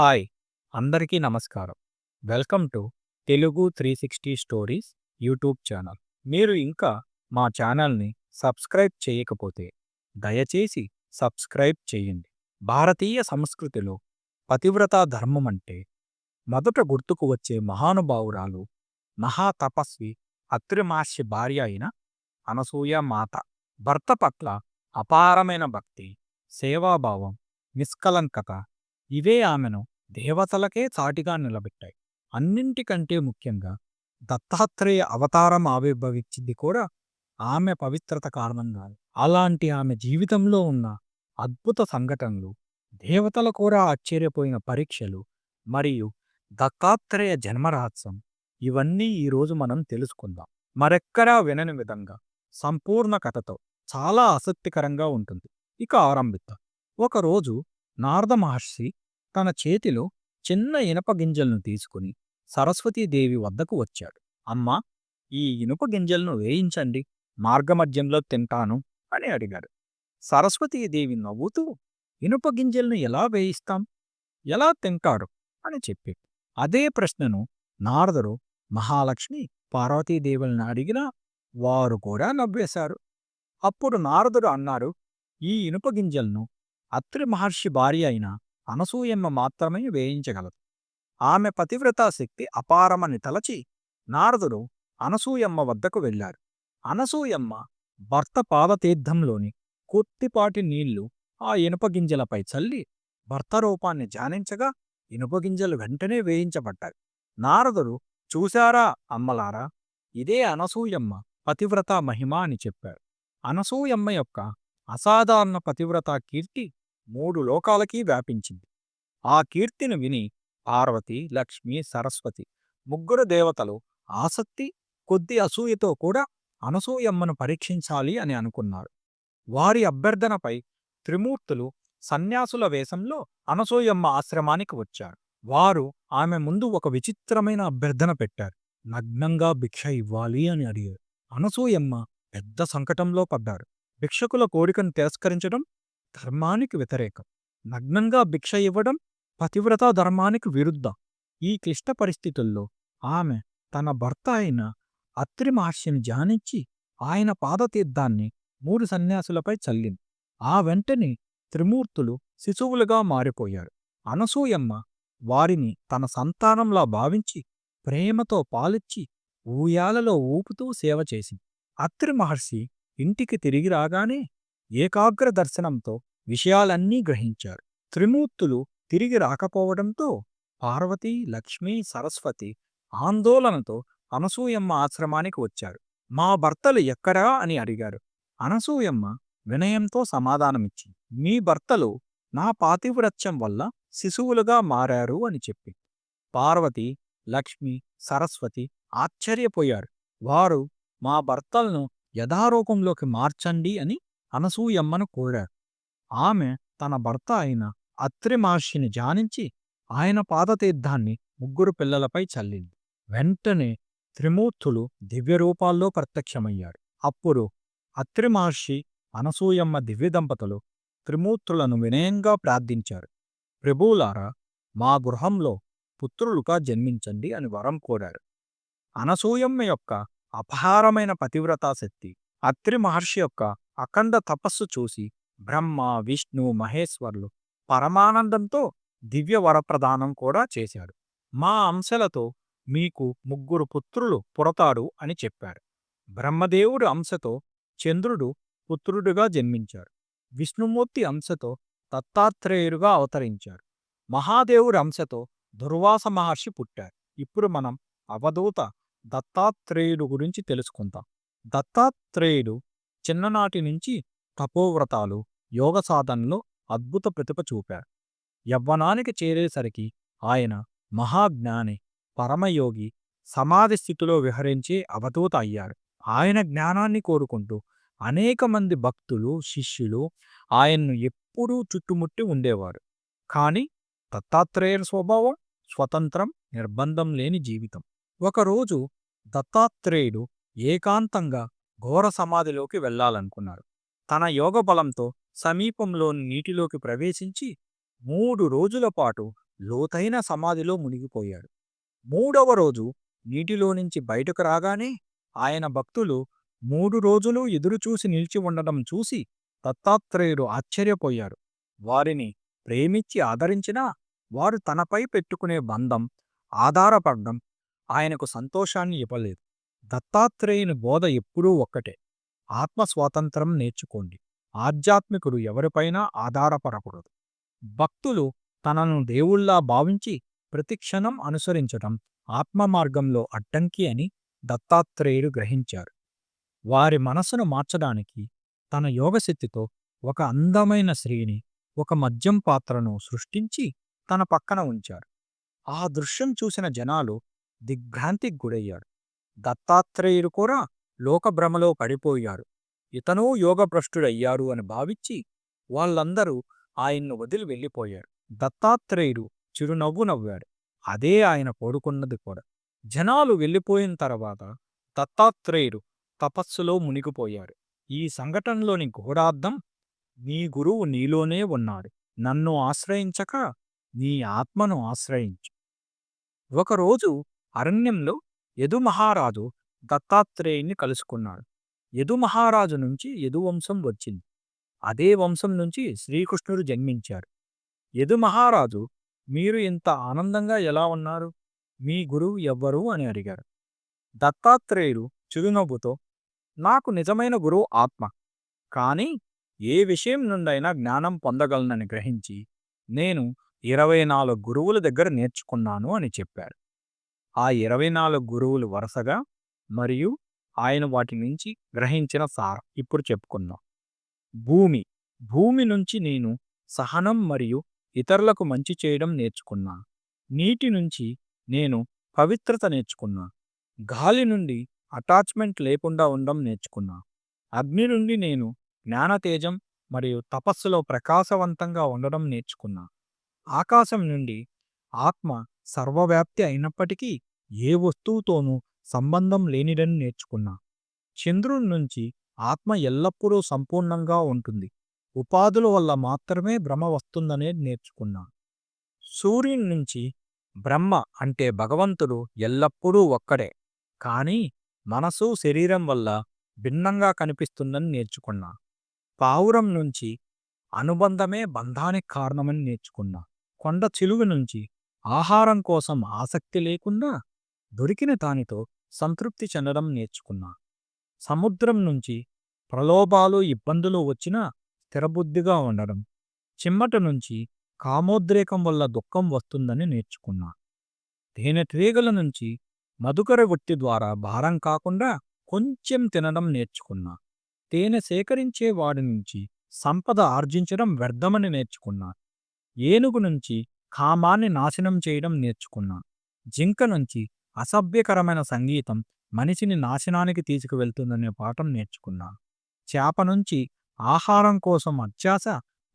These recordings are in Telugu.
హాయ్ అందరికీ నమస్కారం. Welcome to Telugu three sixty stories YouTube channel. మీరు ఇంకా మా ఛానల్ని సబ్స్క్రైబ్ చేయకపోతే దయచేసి సబ్స్క్రైబ్ చేయండి. భారతీయ సంస్కృతిలో పతివ్రతా ధర్మం అంటే మొదట గుర్తుకు వచ్చే మహానుభావురాలు మహాతపస్వి అత్రిమాస్య భార్య అయిన అనసూయ మాత. భర్త పట్ల అపారమైన భక్తి సేవాభావం నిష్కలంకత ఇవే ఆమెను దేవతలకే చాటిగా నిలబెట్టాయి. అన్నింటికంటే ముఖ్యంగా దత్తాత్రేయ అవతారం ఆవిర్భవించింది కూడా ఆమె పవిత్రత కారణంగా అలాంటి ఆమె జీవితంలో ఉన్న అద్భుత సంఘటనలు దేవతలు కూడా ఆశ్చర్యపోయిన పరీక్షలు మరియు దత్తాత్రేయ జన్మరహస్యం ఇవన్నీ ఈరోజు మనం తెలుసుకుందాం. మరెక్కడా వినని విధంగా సంపూర్ణ కథతో చాలా ఆసక్తికరంగా ఉంటుంది. ఇక ఆరంభిద్దాం. ఒకరోజు నారద మహర్షి తన చేతిలో చిన్న ఇనప గింజలను తీసుకుని సరస్వతీదేవి వద్దకు వచ్చాడు. అమ్మా ఈ ఇనుప గింజలను వేయించండి మార్గమధ్యంలో తింటాను అని అడిగాడు. సరస్వతీదేవి నవ్వుతూ ఇనుప గింజలను ఎలా వేయిస్తాం? ఎలా తింటాడు అని చెప్పి. అదే ప్రశ్నను నారదుడు మహాలక్ష్మి పార్వతీదేవులను అడిగినా వారు కూడా నవ్వేశారు. అప్పుడు నారదుడు అన్నారు ఈ ఇనుప గింజలను అత్రి మహర్షి భార్య అయిన అనసూయమ్మ మాత్రమే వేయించగలదు. ఆమె పతివ్రతా శక్తి అపారమని తలచి నారదుడు అనసూయమ్మ వద్దకు వెళ్ళారు అనసూయమ్మ భర్త పాదతీర్థంలోని కొద్దిపాటి నీళ్ళు ఆ ఇనుపగింజలపై చల్లి భర్త రూపాన్ని ధ్యానించగా ఇనుపగింజలు వెంటనే వేయించబడ్డాయి. నారదుడు చూశారా అమ్మలారా? ఇదే అనసూయమ్మ పతివ్రత మహిమ అని చెప్పారు అనసూయమ్మ యొక్క అసాధారణ పతివ్రత కీర్తి మూడు లోకాలకీ వ్యాపించింది. ఆ కీర్తిని విని పార్వతి లక్ష్మి సరస్వతి ముగ్గురు దేవతలు ఆసక్తి కొద్ది అసూయతో కూడా అనసూయమ్మను పరీక్షించాలి అని అనుకున్నారు. వారి అభ్యర్థనపై త్రిమూర్తులు సన్యాసుల వేషంలో అనసూయమ్మ ఆశ్రమానికి వచ్చారు. వారు ఆమె ముందు ఒక విచిత్రమైన అభ్యర్థన పెట్టారు. నగ్నంగా భిక్ష ఇవ్వాలి అని అడిగారు. అనసూయమ్మ పెద్ద సంకటంలో పడ్డారు. భిక్షకుల కోరికను తిరస్కరించడం ధర్మానికి వ్యతిరేకం. నగ్నంగా భిక్ష ఇవ్వడం పతివ్రతా ధర్మానికి విరుద్ధం. ఈ క్లిష్ట పరిస్థితుల్లో ఆమె తన భర్త అయిన అత్రి మహర్షిని ధ్యానించి ఆయన పాదతీర్థాన్ని మూడు సన్యాసులపై చల్లింది. ఆ వెంటనే త్రిమూర్తులు శిశువులుగా మారిపోయారు. అనసూయమ్మ వారిని తన సంతానంలా భావించి ప్రేమతో పాలిచ్చి ఊయాలలో ఊపుతూ సేవ చేసింది. అత్రి మహర్షి ఇంటికి తిరిగి రాగానే ఏకాగ్ర దర్శనంతో విషయాలన్నీ గ్రహించారు. త్రిమూర్తులు తిరిగి రాకపోవడంతో పార్వతి లక్ష్మి సరస్వతి ఆందోళనతో అనసూయమ్మ ఆశ్రమానికి వచ్చారు. మా భర్తలు ఎక్కడా? అని అడిగారు. అనసూయమ్మ వినయంతో సమాధానమిచ్చింది. మీ భర్తలు నా పాతివ్రత్యం వల్ల శిశువులుగా మారారు అని చెప్పి. పార్వతి లక్ష్మి సరస్వతి ఆశ్చర్యపోయారు. వారు మా భర్తలను యథారూపంలోకి మార్చండి అని అనసూయమ్మను కోరారు ఆమె తన భర్త అయిన అత్రి మహర్షిని ఆయన పాదతీర్థాన్ని ముగ్గురు పిల్లలపై చల్లింది. వెంటనే త్రిమూర్తులు దివ్యరూపాల్లో ప్రత్యక్షమయ్యాడు అప్పుడు అత్రి మహర్షి అనసూయమ్మ దివ్య దంపతులు త్రిమూర్తులను వినయంగా ప్రార్థించారు. ప్రభువులారా మా గృహంలో పుత్రులుగా జన్మించండి అని వరం కోరారు. అనసూయమ్మ యొక్క అపారమైన పతివ్రతాశక్తి అత్రి మహర్షి యొక్క అఖండ తపస్సు చూసి బ్రహ్మ విష్ణు మహేశ్వర్లు పరమానందంతో దివ్య వరప్రదానం కూడా చేశాడు మా అంశలతో మీకు ముగ్గురు పుత్రులు పురతాడు అని చెప్పారు. బ్రహ్మదేవుడి అంశతో చంద్రుడు పుత్రుడుగా జన్మించారు. విష్ణుమూర్తి అంశతో దత్తాత్రేయుడుగా అవతరించారు. మహాదేవుడి అంశతో దుర్వాస మహర్షి పుట్టారు. ఇప్పుడు మనం అవధూత దత్తాత్రేయుడు గురించి తెలుసుకుందాం. దత్తాత్రేయుడు చిన్ననాటి నుంచి తపోవ్రతాలు యోగ సాధనలో అద్భుత ప్రతిభ చూపారు. యవ్వనానికి చేరేసరికి ఆయన మహాజ్ఞాని పరమయోగి సమాధి స్థితిలో విహరించే అవధూత అయ్యారు. ఆయన జ్ఞానాన్ని కోరుకుంటూ అనేక మంది భక్తులు శిష్యులు ఆయన్ను ఎప్పుడూ చుట్టుముట్టి ఉండేవారు. కాని దత్తాత్రేయ స్వభావం స్వతంత్రం నిర్బంధం లేని జీవితం. ఒకరోజు దత్తాత్రేయుడు ఏకాంతంగా ఘోర సమాధిలోకి వెళ్ళాలనుకున్నాడు తన యోగ బలంతో సమీపంలోని నీటిలోకి ప్రవేశించి మూడు రోజుల పాటు లోతైన సమాధిలో మునిగిపోయాడు. మూడవ రోజు నీటిలో నుంచి బయటకు రాగానే ఆయన భక్తులు మూడు రోజులు ఎదురుచూసి నిలిచి ఉండడం చూసి దత్తాత్రేయుడు ఆశ్చర్యపోయారు. వారిని ప్రేమించి ఆదరించినా వారు తనపై పెట్టుకునే బంధం ఆధారపడడం ఆయనకు సంతోషాన్ని ఇవ్వలేదు. దత్తాత్రేయుని బోధ ఎప్పుడూ ఒక్కటే. ఆత్మ స్వాతంత్రం నేర్చుకోండి. ఆధ్యాత్మికుడు ఎవరిపైనా ఆధారపడకూడదు. భక్తులు తనను దేవుళ్ళా భావించి ప్రతిక్షణం అనుసరించటం ఆత్మ మార్గంలో అడ్డంకి అని దత్తాత్రేయుడు గ్రహించారు. వారి మనసును మార్చడానికి తన యోగశక్తితో ఒక అందమైన స్త్రీని ఒక మద్యం పాత్రను సృష్టించి తన పక్కన ఉంచారు. ఆ దృశ్యం చూసిన జనాలు దిగ్భ్రాంతికి గురయ్యారు. దత్తాత్రేయుడు కూడా లోకభ్రమలో పడిపోయారు. ఇతనూ యోగభ్రష్టుడయ్యారు అని భావించి వాళ్ళందరూ ఆయన్ను వదిలి వెళ్ళిపోయారు. దత్తాత్రేయుడు చిరునవ్వు నవ్వాడు. అదే ఆయన కోరుకున్నది కూడా. జనాలు వెళ్ళిపోయిన తర్వాత దత్తాత్రేయుడు తపస్సులో మునిగిపోయారు. ఈ సంఘటనలోని ఘోరార్థం నీ గురువు నీలోనే ఉన్నాడు. నన్ను ఆశ్రయించక నీ ఆత్మను ఆశ్రయించు. ఒకరోజు అరణ్యంలో యదుమహారాజు దత్తాత్రేయుని కలుసుకున్నాడు. యదుమహారాజు నుంచి యదువంశం వచ్చింది. అదే వంశం నుంచి శ్రీకృష్ణుడు జన్మించారు యదుమహారాజు మీరు ఇంత ఆనందంగా ఎలా ఉన్నారు? మీ గురువు ఎవ్వరు? అని అడిగారు దత్తాత్రేయుడు చిరునవ్వుతో నాకు నిజమైన గురువు ఆత్మ. కాని ఏ విషయం నుండైనా జ్ఞానం పొందగలనని గ్రహించి నేను ఇరవై నాలుగు గురువుల దగ్గర నేర్చుకున్నాను అని చెప్పాడు. ఆ ఇరవై నాలుగు గురువులు వరుసగా మరియు ఆయన వాటి నుంచి గ్రహించిన సారం. ఇప్పుడు చెప్పుకుందాం. భూమి. భూమి నుంచి నేను సహనం మరియు ఇతరులకు మంచి చేయడం నేర్చుకున్నా. నీటి నుంచి నేను పవిత్రత నేర్చుకున్నా. గాలి నుండి అటాచ్మెంట్ లేకుండా ఉండడం నేర్చుకున్నా. అగ్ని నుండి నేను జ్ఞానతేజం మరియు తపస్సులో ప్రకాశవంతంగా ఉండడం నేర్చుకున్నా. ఆకాశం నుండి ఆత్మ సర్వవ్యాప్తి అయినప్పటికీ ఏ వస్తువుతోనూ సంబంధం లేనిదని నేర్చుకున్నా. చంద్రుడి నుంచి ఆత్మ ఎల్లప్పుడూ సంపూర్ణంగా ఉంటుంది. ఉపాధుల వల్ల మాత్రమే భ్రమ వస్తుందనే నేర్చుకున్నా. సూర్యుని నుంచి బ్రహ్మ అంటే భగవంతుడు ఎల్లప్పుడూ ఒక్కడే. కానీ మనసు శరీరం వల్ల భిన్నంగా కనిపిస్తుందని నేర్చుకున్నా. పావురం నుంచి అనుబంధమే బంధానికి కారణమని నేర్చుకున్నా. కొండ చిలువ నుంచి ఆహారం కోసం ఆసక్తి లేకుండా దొరికిన దానితో సంతృప్తి చెందడం నేర్చుకున్నా. సముద్రం నుంచి ప్రలోభాలు ఇబ్బందులు వచ్చినా స్థిరబుద్ధిగా ఉండడం చిమ్మట నుంచి కామోద్రేకం వల్ల దుఃఖం వస్తుందని నేర్చుకున్నా. తేనెటీగల నుంచి మధుకర వృత్తి ద్వారా భారం కాకుండా కొంచెం తినడం నేర్చుకున్నా. తేనె సేకరించే వాడి నుంచి సంపద ఆర్జించడం వ్యర్థమని నేర్చుకున్నా. ఏనుగు నుంచి కామాన్ని నాశనం చేయడం నేర్చుకున్నా. జింక నుంచి అసభ్యకరమైన సంగీతం మనిషిని నాశనానికి తీసుకువెళ్తుందనే పాఠం నేర్చుకున్నా. చేప నుంచి ఆహారం కోసం అత్యాశ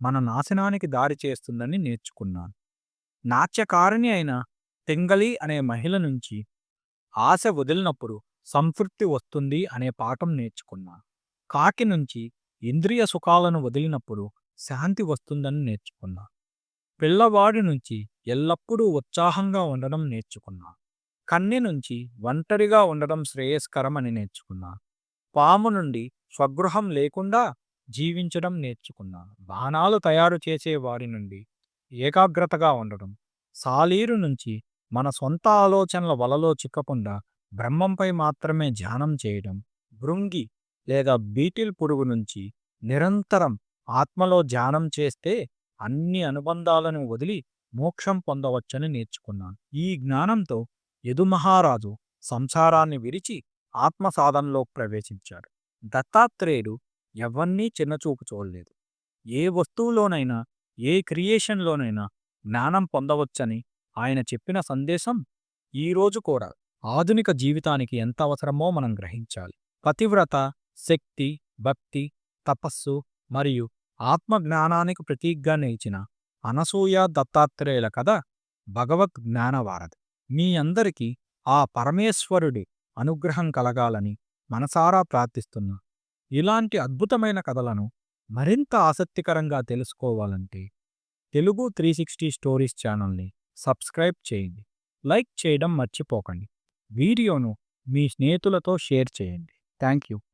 మన నాశనానికి దారి చేస్తుందని నేర్చుకున్నాను నాట్యకారిణి అయిన తెంగలి అనే మహిళ నుంచి ఆశ వదిలినప్పుడు సంతృప్తి వస్తుంది అనే పాఠం నేర్చుకున్నా. కాకి నుంచి ఇంద్రియ సుఖాలను వదిలినప్పుడు శాంతి వస్తుందని నేర్చుకున్నా. పిల్లవాడి నుంచి ఎల్లప్పుడూ ఉత్సాహంగా ఉండడం నేర్చుకున్నా. కన్నె నుంచి ఒంటరిగా ఉండడం శ్రేయస్కరం అని నేర్చుకున్నా. పాము నుండి స్వగృహం లేకుండా జీవించడం నేర్చుకున్నా. బాణాలు తయారు చేసే వారి నుండి ఏకాగ్రతగా ఉండడం. సాలీరు నుంచి మన సొంత ఆలోచనల వలలో చిక్కకుండా బ్రహ్మంపై మాత్రమే ధ్యానం చేయడం. భృంగి లేదా బీటిల్ పురుగు నుంచి నిరంతరం ఆత్మలో ధ్యానం చేస్తే అన్ని అనుబంధాలను వదిలి మోక్షం పొందవచ్చని నేర్చుకున్నాను. ఈ జ్ఞానంతో యదుమహారాజు సంసారాన్ని విరిచి ఆత్మ సాధనలో ప్రవేశించాడు దత్తాత్రేయుడు ఎవరినీ చిన్నచూపు చూడలేదు. ఏ వస్తువులోనైనా ఏ క్రియేషన్లోనైనా జ్ఞానం పొందవచ్చని ఆయన చెప్పిన సందేశం ఈరోజు కూడా ఆధునిక జీవితానికి ఎంత అవసరమో మనం గ్రహించాలి. పతివ్రత శక్తి భక్తి తపస్సు మరియు ఆత్మజ్ఞానానికి ప్రతీకగా నిలిచిన అనసూయ దత్తాత్రేయుల కథ భగవత్ జ్ఞానవారధి. మీ అందరికీ ఆ పరమేశ్వరుడి అనుగ్రహం కలగాలని మనసారా ప్రార్థిస్తున్నా. ఇలాంటి అద్భుతమైన కథలను మరింత ఆసక్తికరంగా తెలుసుకోవాలంటే తెలుగు త్రీ సిక్స్టీ స్టోరీస్ ఛానల్ని సబ్స్క్రైబ్ చేయండి. లైక్ చేయడం మర్చిపోకండి. వీడియోను మీ స్నేహితులతో షేర్ చేయండి. Thank you